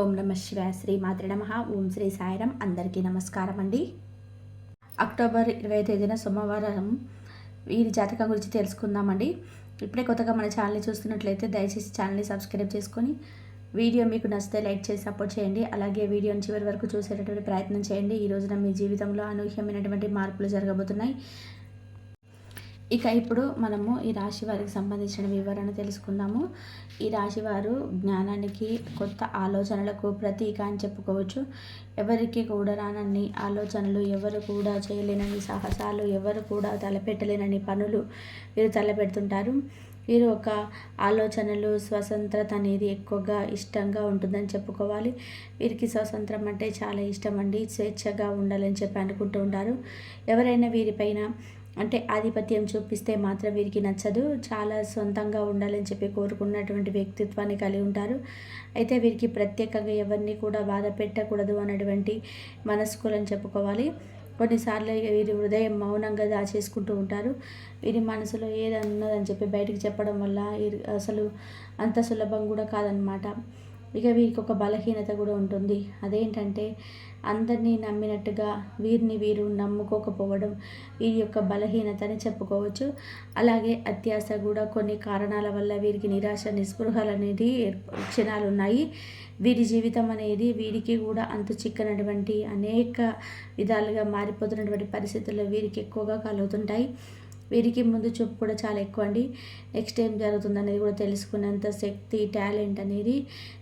ఓం నమ శివాయ శ్రీ మాతృ నమ. ఓం శ్రీ సాయిరం అందరికీ నమస్కారం అండి. అక్టోబర్ ఇరవై తేదీన సోమవారం. వీరి జాతకం గురించి తెలుసుకుందామండి. ఇప్పుడే కొత్తగా మన ఛానల్ని చూస్తున్నట్లయితే దయచేసి ఛానల్ని సబ్స్క్రైబ్ చేసుకొని వీడియో మీకు నచ్చితే లైక్ చేసి సపోర్ట్ చేయండి. అలాగే వీడియోని చివరి వరకు చూసేటటువంటి ప్రయత్నం చేయండి. ఈ రోజున మీ జీవితంలో అనూహ్యమైనటువంటి మార్పులు జరగబోతున్నాయి. ఇక ఇప్పుడు మనము ఈ రాశి వారికి సంబంధించిన వివరణ తెలుసుకుందాము. ఈ రాశి వారు జ్ఞానానికి కొత్త ఆలోచనలకు ప్రతీక అని చెప్పుకోవచ్చు. ఎవరికి కూడా రానన్ని ఆలోచనలు ఎవరు కూడా చేయలేనని సాహసాలు ఎవరు కూడా తలపెట్టలేనని పనులు వీరు తలపెడుతుంటారు. వీరు ఒక ఆలోచనలు స్వతంత్రత అనేది ఎక్కువగా ఇష్టంగా ఉంటుందని చెప్పుకోవాలి. వీరికి స్వతంత్రం అంటే చాలా ఇష్టం అండి. స్వేచ్ఛగా ఉండాలని చెప్పి అనుకుంటూ ఉంటారు. ఎవరైనా వీరిపైన అంటే ఆధిపత్యం చూపిస్తే మాత్రం వీరికి నచ్చదు. చాలా సొంతంగా ఉండాలని చెప్పి కోరుకున్నటువంటి వ్యక్తిత్వాన్ని కలిగి ఉంటారు. అయితే వీరికి ప్రత్యేకంగా ఎవరిని కూడా బాధ పెట్టకూడదు అన్నటువంటి మనస్కులని చెప్పుకోవాలి. కొన్నిసార్లు వీరి హృదయం మౌనంగా దాచేసుకుంటూ ఉంటారు. వీరి మనసులో ఏదన్నదని చెప్పి బయటికి చెప్పడం వల్ల అసలు అంత సులభం కూడా కాదనమాట ఇక వీరికి ఒక బలహీనత కూడా ఉంటుంది. అదేంటంటే అందరినీ నమ్మినట్టుగా వీరిని వీరు నమ్ముకోకపోవడం వీరి యొక్క బలహీనత అని చెప్పుకోవచ్చు. అలాగే అత్యాశ కూడా కొన్ని కారణాల వల్ల వీరికి నిరాశ నిస్పృహలు అనేది క్షణాలు ఉన్నాయి వీరి జీవితం అనేది వీరికి కూడా అంతు చిక్కనటువంటి అనేక విధాలుగా మారిపోతున్నటువంటి పరిస్థితుల్లో వీరికి ఎక్కువగా కలుగుతుంటాయి వీరికి ముందు చూపు కూడా చాలా ఎక్కువ అండి నెక్స్ట్ ఏం జరుగుతుంది అనేది కూడా తెలుసుకునేంత శక్తి టాలెంట్ అనేది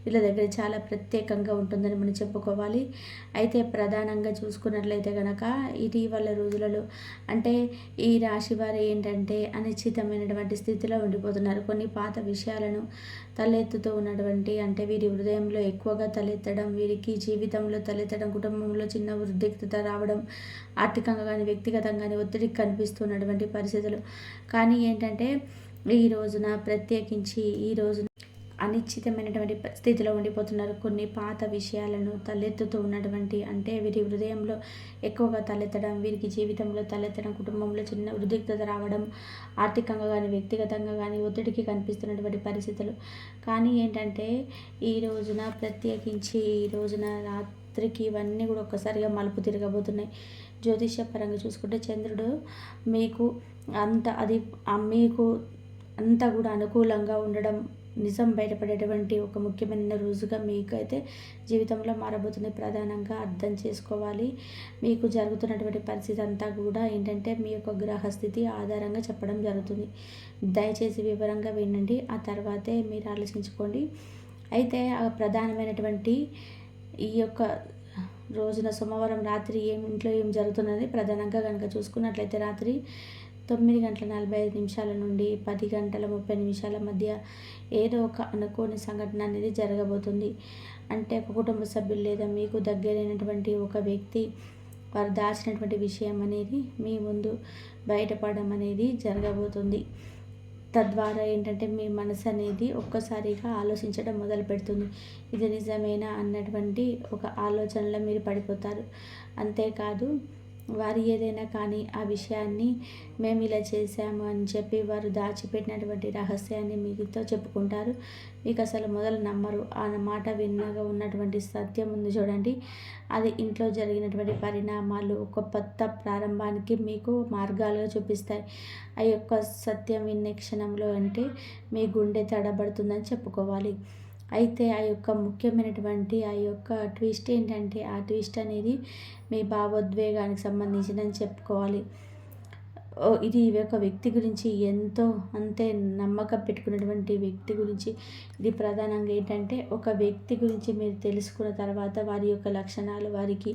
వీళ్ళ దగ్గర చాలా ప్రత్యేకంగా ఉంటుందని మనం చెప్పుకోవాలి. అయితే ప్రధానంగా చూసుకున్నట్లయితే కనుక ఇటీవల రోజులలో అంటే ఈ రాశి వారు ఏంటంటే అనిశ్చితమైనటువంటి స్థితిలో ఉండిపోతున్నారు. కొన్ని పాత విషయాలను తలెత్తుతూ ఉన్నటువంటి అంటే వీరి హృదయంలో ఎక్కువగా తలెత్తడం వీరికి జీవితంలో తలెత్తడం కుటుంబంలో చిన్న ఉద్రిక్తత రావడం ఆర్థికంగా కానీ వ్యక్తిగతంగా కానీ ఒత్తిడికి కనిపిస్తున్నటువంటి పరిస్థితులు. కానీ ఏంటంటే ఈ రోజున ప్రత్యేకించి ఈ రోజున అనిశ్చితమైనటువంటి స్థితిలో ఉండిపోతున్నారు. కొన్ని పాత విషయాలను తలెత్తుతూ ఉన్నటువంటి అంటే వీరి హృదయంలో ఎక్కువగా తలెత్తడం వీరికి జీవితంలో తలెత్తడం కుటుంబంలో చిన్న ఉద్రిక్తత రావడం ఆర్థికంగా కానీ వ్యక్తిగతంగా కానీ ఒత్తిడికి కనిపిస్తున్నటువంటి పరిస్థితులు. కానీ ఏంటంటే ఈ రోజున ప్రత్యేకించి ఈ రోజున రాత్రికి ఇవన్నీ కూడా ఒక్కసారిగా మలుపు తిరగబోతున్నాయి. జ్యోతిష్య పరంగా చూసుకుంటే చంద్రుడు మీకు అంత అది మీకు అంతా కూడా అనుకూలంగా ఉండడం నిజం బయటపడేటువంటి ఒక ముఖ్యమైన రోజుగా మీకైతే జీవితంలో మారబోతుంది. ప్రధానంగా అర్థం చేసుకోవాలి. మీకు జరుగుతున్నటువంటి పరిస్థితి అంతా కూడా ఏంటంటే మీ యొక్క గ్రహస్థితి ఆధారంగా చెప్పడం జరుగుతుంది. దయచేసి వివరంగా వినండి. ఆ తర్వాతే మీరు ఆలోచించుకోండి. అయితే ఆ ప్రధానమైనటువంటి ఈ యొక్క రోజున సోమవారం రాత్రి ఏం ఇంట్లో ఏం జరుగుతున్నది ప్రధానంగా కనుక చూసుకున్నట్లయితే రాత్రి తొమ్మిది గంటల నలభై ఐదు నిమిషాల నుండి పది గంటల ముప్పై నిమిషాల మధ్య ఏదో ఒక అనుకోని సంఘటన అనేది జరగబోతుంది. అంటే ఒక కుటుంబ సభ్యులు లేదా మీకు దగ్గరైనటువంటి ఒక వ్యక్తి వారు దాచినటువంటి విషయం అనేది మీ ముందు బయటపడడం అనేది జరగబోతుంది. తద్వారా ఏంటంటే మీ మనసు అనేది ఒక్కసారిగా ఆలోచించడం మొదలు పెడుతుంది. ఇది నిజమేనా అన్నటువంటి ఒక ఆలోచనలో మీరు పడిపోతారు. అంతేకాదు వారు ఏదైనా కానీ ఆ విషయాన్ని మేము ఇలా చేశాము అని చెప్పి వారు దాచిపెట్టినటువంటి రహస్యాన్ని మీతో చెప్పుకుంటారు. మీకు అసలు మొదలు నమ్మరు. ఆ మాట విన్నగా ఉన్నటువంటి సత్యం ఉంది చూడండి. అది ఇంట్లో జరిగినటువంటి పరిణామాలు ఒక కొత్త ప్రారంభానికి మీకు మార్గాలుగా చూపిస్తాయి. ఆ యొక్క సత్యం విన్న క్షణంలో అంటే మీ గుండె తడబడుతుందని చెప్పుకోవాలి. అయితే ఆ యొక్క ముఖ్యమైనటువంటి ఆ యొక్క ట్విస్ట్ ఏంటంటే ఆ ట్విస్ట్ అనేది మీ భావోద్వేగానికి సంబంధించిందని చెప్పుకోవాలి. ఇది ఒక వ్యక్తి గురించి ఎంతో అంతే నమ్మకం పెట్టుకున్నటువంటి వ్యక్తి గురించి. ఇది ప్రధానంగా ఏంటంటే ఒక వ్యక్తి గురించి మీరు తెలుసుకున్న తర్వాత వారి యొక్క లక్షణాలు వారికి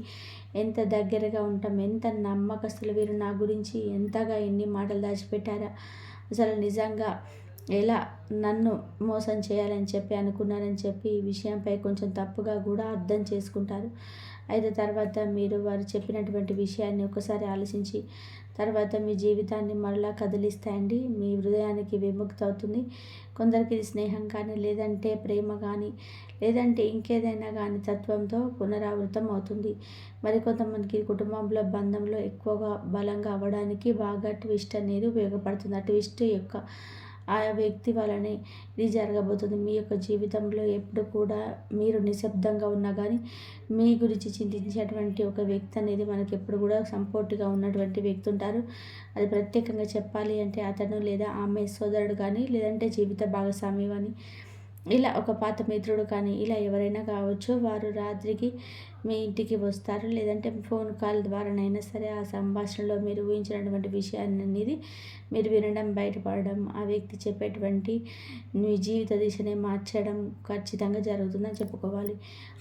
ఎంత దగ్గరగా ఉంటాం ఎంత నమ్మకస్తులు వీరు నా గురించి ఎంతగా ఎన్ని మాటలు దాచిపెట్టారా. అసలు నిజంగా ఎలా నన్ను మోసం చేయాలని చెప్పి అనుకున్నారని చెప్పి ఈ విషయంపై కొంచెం తప్పుగా కూడా అర్థం చేసుకుంటారు. అయితే తర్వాత మీరు వారు చెప్పినటువంటి విషయాన్ని ఒకసారి ఆలోచించి తర్వాత మీ జీవితాన్ని మరలా కదిలిస్తాయండి. మీ హృదయానికి విముక్తి అవుతుంది. కొందరికి ఇది స్నేహం కానీ లేదంటే ప్రేమ కానీ లేదంటే ఇంకేదైనా కానీ తత్వంతో పునరావృతం అవుతుంది. మరికొంతమందికి కుటుంబంలో బంధంలో ఎక్కువగా బలంగా అవ్వడానికి బాగా ట్విస్ట్ అనేది ఉపయోగపడుతుంది. ఆ ట్విస్ట్ యొక్క ఆ వ్యక్తి వలనే ఇది జరగబోతుంది. మీ యొక్క జీవితంలో ఎప్పుడు కూడా మీరు నిశ్శబ్దంగా ఉన్నా కానీ మీ గురించి చింతించేటువంటి ఒక వ్యక్తి అనేది మనకి ఎప్పుడు కూడా సంపోర్ట్గా ఉన్నటువంటి వ్యక్తి ఉంటారు. అది ప్రత్యేకంగా చెప్పాలి అంటే అతను లేదా ఆమె సోదరుడు కానీ లేదంటే జీవిత భాగస్వామి కానీ ఇలా ఒక పాత మిత్రుడు కానీ ఇలా ఎవరైనా కావచ్చు వారు రాత్రికి మీ ఇంటికి వస్తారు. లేదంటే ఫోన్ కాల్ ద్వారానైనా సరే ఆ సంభాషణలో మీరు ఊహించినటువంటి విషయాన్ని అనేది మీరు వినడం బయటపడడం ఆ వ్యక్తి చెప్పేటువంటి మీ జీవిత దిశనే మార్చడం ఖచ్చితంగా జరుగుతుందని చెప్పుకోవాలి.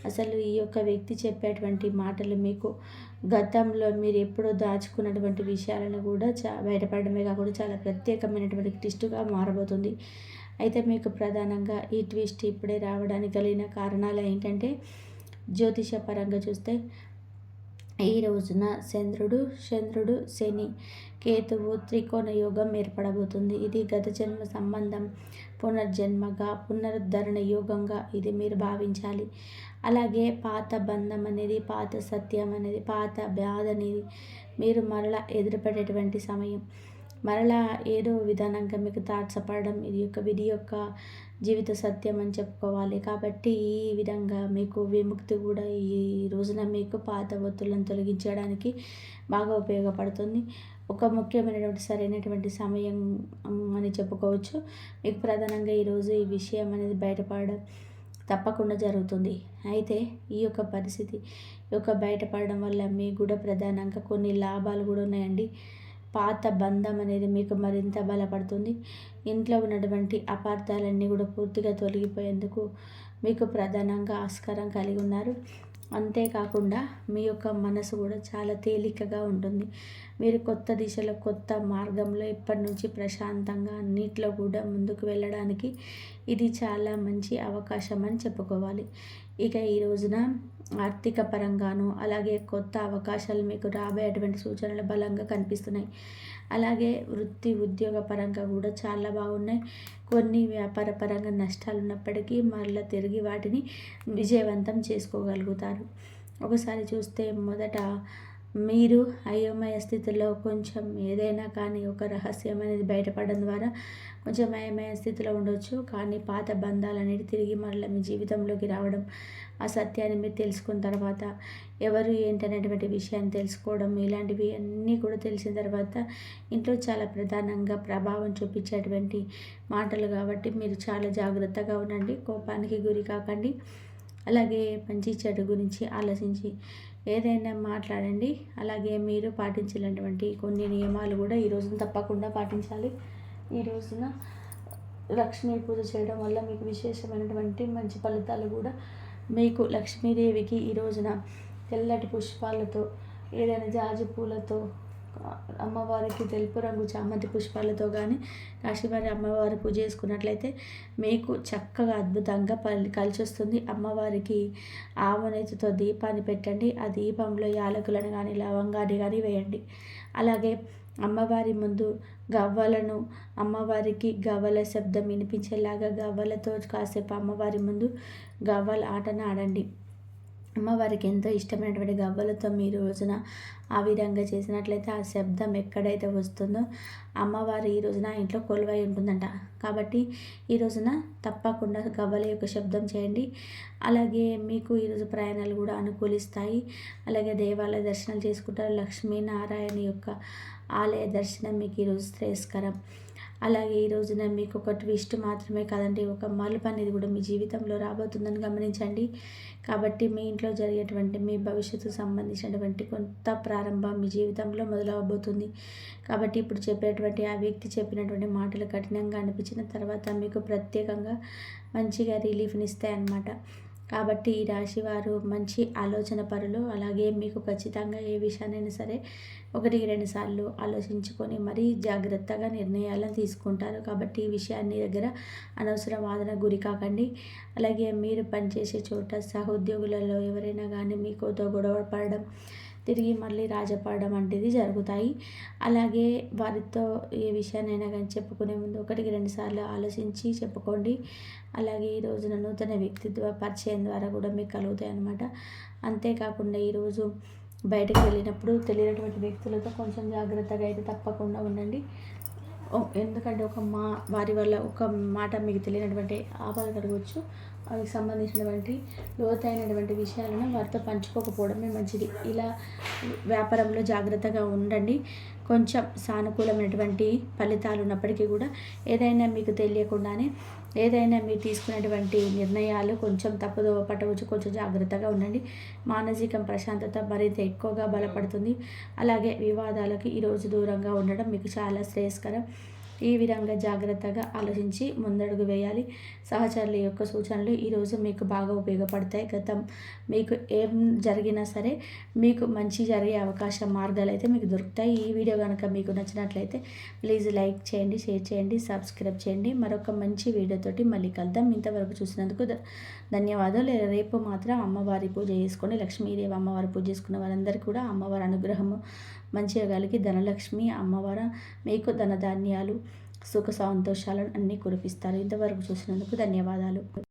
అసలు ఈ యొక్క వ్యక్తి చెప్పేటువంటి మాటలు మీకు గతంలో మీరు ఎప్పుడో దాచుకున్నటువంటి విషయాలను కూడా చా బయటపడడమే కాకుండా చాలా ప్రత్యేకమైనటువంటి క్లిష్టుగా మారబోతుంది. అయితే మీకు ప్రధానంగా ఈ ట్విస్ట్ ఇప్పుడే రావడానికి కలిగిన కారణాలు ఏంటంటే జ్యోతిష పరంగా చూస్తే ఈ రోజున చంద్రుడు చంద్రుడు శని కేతువు త్రికోణ యోగం ఏర్పడబోతుంది. ఇది గత జన్మ సంబంధం పునర్జన్మగా పునరుద్ధరణ యోగంగా ఇది మీరు భావించాలి. అలాగే పాత బంధం అనేది పాత సత్యం అనేది పాత బాధ అనేది మీరు మరలా ఎదురుపడేటువంటి సమయం. మరలా ఏదో విధానంగా మీకు తాడ్చపడడం ఇది యొక్క విధి యొక్క జీవిత సత్యం అని చెప్పుకోవాలి. కాబట్టి ఈ విధంగా మీకు విముక్తి కూడా ఈ రోజున మీకు పాత ఒత్తులను తొలగించడానికి బాగా ఉపయోగపడుతుంది. ఒక ముఖ్యమైనటువంటి సరైనటువంటి సమయం అని చెప్పుకోవచ్చు. మీకు ప్రధానంగా ఈరోజు ఈ విషయం అనేది బయటపడడం తప్పకుండా జరుగుతుంది. అయితే ఈ యొక్క పరిస్థితి ఈ యొక్క బయటపడడం వల్ల మీకు కూడా ప్రధానంగా కొన్ని లాభాలు కూడా ఉన్నాయండి. పాత బంధం అనేది మీకు మరింత బలపడుతుంది. ఇంట్లో ఉన్నటువంటి అపార్థాలన్నీ కూడా పూర్తిగా తొలగిపోయేందుకు మీకు ప్రధానంగా ఆస్కారం కలిగి ఉన్నారు. అంతేకాకుండా మీ యొక్క మనసు కూడా చాలా తేలికగా ఉంటుంది. మీరు కొత్త దిశలో కొత్త మార్గంలో ఇప్పటి నుంచి ప్రశాంతంగా అన్నిట్లో కూడా ముందుకు వెళ్ళడానికి ఇది చాలా మంచి అవకాశం అని చెప్పుకోవాలి. ఇక ఈ రోజున ఆర్థిక పరంగాను అలాగే కొత్త అవకాశాలు మీకు రాబోయేటువంటి సూచనలు బలంగా కనిపిస్తున్నాయి. అలాగే వృత్తి ఉద్యోగ పరంగా కూడా చాలా బాగున్నాయి. కొన్ని వ్యాపార పరంగా నష్టాలు ఉన్నప్పటికీ మళ్ళీ తిరిగి వాటిని విజయవంతం చేసుకోగలుగుతారు. ఒకసారి చూస్తే మొదట మీరు అయోమయ స్థితిలో కొంచెం ఏదైనా కానీ ఒక రహస్యం అనేది బయటపడడం ద్వారా కొంచెం అయోమయ స్థితిలో ఉండొచ్చు. కానీ పాత బంధాలు అనేవి తిరిగి మరలా మీ జీవితంలోకి రావడం ఆ సత్యాన్ని మీరు తెలుసుకున్న తర్వాత ఎవరు ఏంటనేటువంటి విషయాన్ని తెలుసుకోవడం ఇలాంటివి అన్నీ కూడా తెలిసిన తర్వాత ఇంట్లో చాలా ప్రధానంగా ప్రభావం చూపించేటువంటి మాటలు కాబట్టి మీరు చాలా జాగ్రత్తగా ఉండండి. కోపానికి గురి కాకండి. అలాగే మంచి చెడు గురించి ఆలోచించి ఏదైనా మాట్లాడండి. అలాగే మీరు పాటించినటువంటి కొన్ని నియమాలు కూడా ఈ రోజున తప్పకుండా పాటించాలి. ఈ రోజున లక్ష్మీ పూజ చేయడం వల్ల మీకు విశేషమైనటువంటి మంచి ఫలితాలు కూడా మీకు లక్ష్మీదేవికి ఈ రోజున తెల్లటి పుష్పాలతో ఏదైనా జాజి పూలతో అమ్మవారికి తెలుపు రంగు చామంతి పుష్పాలతో కానీ కాశీవారి అమ్మవారి పూజ చేసుకున్నట్లయితే మీకు చక్కగా అద్భుతంగా పలి కలిసి వస్తుంది అమ్మవారికి ఆవనేతితో దీపాన్ని పెట్టండి. ఆ దీపంలో యాలకులను కానీ లవంగాన్ని కానీ వేయండి. అలాగే అమ్మవారి ముందు గవ్వలను అమ్మవారికి గవ్వల శబ్దం వినిపించేలాగా గవ్వలతో కాసేపు అమ్మవారి ముందు గవ్వల ఆటను ఆడండి. అమ్మవారికి ఎంతో ఇష్టమైనటువంటి గవ్వలతో మీరు రోజున ఆ విధంగా చేసినట్లయితే ఆ శబ్దం ఎక్కడైతే వస్తుందో అమ్మవారు ఈ రోజున ఇంట్లో కొలువై ఉంటుందంట. కాబట్టి ఈ రోజున తప్పకుండా గవ్వల యొక్క శబ్దం చేయండి. అలాగే మీకు ఈరోజు ప్రయాణాలు కూడా అనుకూలిస్తాయి. అలాగే దేవాలయ దర్శనాలు చేసుకుంటారు. లక్ష్మీనారాయణ యొక్క ఆలయ దర్శనం మీకు ఈరోజు శ్రేయస్కరం. అలాగే ఈ రోజున మీకు ఒక ట్విస్ట్ మాత్రమే కాదండి ఒక మలుపు అనేది కూడా మీ జీవితంలో రాబోతుందని గమనించండి. కాబట్టి మీ ఇంట్లో జరిగేటువంటి మీ భవిష్యత్తుకు సంబంధించినటువంటి కొంత ప్రారంభం మీ జీవితంలో మొదలవబోతుంది. కాబట్టి ఇప్పుడు చెప్పేటువంటి ఆ వ్యక్తి చెప్పినటువంటి మాటలు కఠినంగా అనిపించిన తర్వాత మీకు ప్రత్యేకంగా మంచిగా రిలీఫ్ని ఇస్తాయన్నమాట. కాబట్టి ఈ రాశి వారు మంచి ఆలోచన పరులు. అలాగే మీకు ఖచ్చితంగా ఏ విషయానైనా సరే ఒకటి రెండు సార్లు ఆలోచించుకొని మరీ జాగ్రత్తగా నిర్ణయాలను తీసుకుంటారు. కాబట్టి ఈ విషయాన్ని దగ్గర అనవసర వాదన గురి కాకండి. అలాగే మీరు పనిచేసే చోట సహోద్యోగులలో ఎవరైనా కానీ మీకుతో గొడవ పడడం తిరిగి మళ్ళీ రాజపడడం వంటిది జరుగుతాయి. అలాగే వారితో ఏ విషయాన్నైనా కానీ చెప్పుకునే ముందు ఒకటికి రెండు సార్లు ఆలోచించి చెప్పుకోండి. అలాగే ఈ రోజున నూతన వ్యక్తిత్వ పరిచయం ద్వారా కూడా మీకు కలుగుతాయి అన్నమాట. అంతేకాకుండా ఈరోజు బయటకు వెళ్ళినప్పుడు తెలియనటువంటి వ్యక్తులతో కొంచెం జాగ్రత్తగా అయితే తప్పకుండా ఉండండి. ఎందుకంటే ఒక మా వారి వల్ల ఒక మాట మీకు తెలియనటువంటి ఆపద కలగవచ్చు వారికి సంబంధించినటువంటి లోతైనటువంటి విషయాలను వారితో పంచుకోకపోవడమే మంచిది. ఇలా వ్యాపారంలో జాగ్రత్తగా ఉండండి. కొంచెం సానుకూలమైనటువంటి ఫలితాలు ఉన్నప్పటికీ కూడా ఏదైనా మీకు తెలియకుండానే ఏదైనా మీరు తీసుకునేటువంటి నిర్ణయాలు కొంచెం తప్పుదోవ పట్టవచ్చు. కొంచెం జాగ్రత్తగా ఉండండి. మానసిక ప్రశాంతత మరింత ఎక్కువగా బలపడుతుంది. అలాగే వివాదాలకు ఈరోజు దూరంగా ఉండడం మీకు చాలా శ్రేయస్కరం. ఈ విధంగా జాగ్రత్తగా ఆలోచించి ముందడుగు వేయాలి. సహచరుల యొక్క సూచనలు ఈరోజు మీకు బాగా ఉపయోగపడతాయి. గతం మీకు ఏం జరిగినా సరే మీకు మంచి జరిగే అవకాశం మార్గాలు అయితే మీకు దొరుకుతాయి. ఈ వీడియో కనుక మీకు నచ్చినట్లయితే ప్లీజ్ లైక్ చేయండి షేర్ చేయండి సబ్స్క్రైబ్ చేయండి. మరొక మంచి వీడియోతోటి మళ్ళీ కలుద్దాం. ఇంతవరకు చూసినందుకు ధన్యవాదాలు. ధన్యవాదాలు రేపు మాత్రం అమ్మవారి పూజ చేసుకొని లక్ష్మీదేవి అమ్మవారి పూజ చేసుకున్న వారందరికీ కూడా అమ్మవారి అనుగ్రహము మంచిగా కలిగి ధనలక్ష్మి అమ్మవారు మీకు ధనధాన్యాలు సుఖ సంతోషాలను అన్నీ కురిపిస్తారు. ఇంతవరకు చూసినందుకు ధన్యవాదాలు.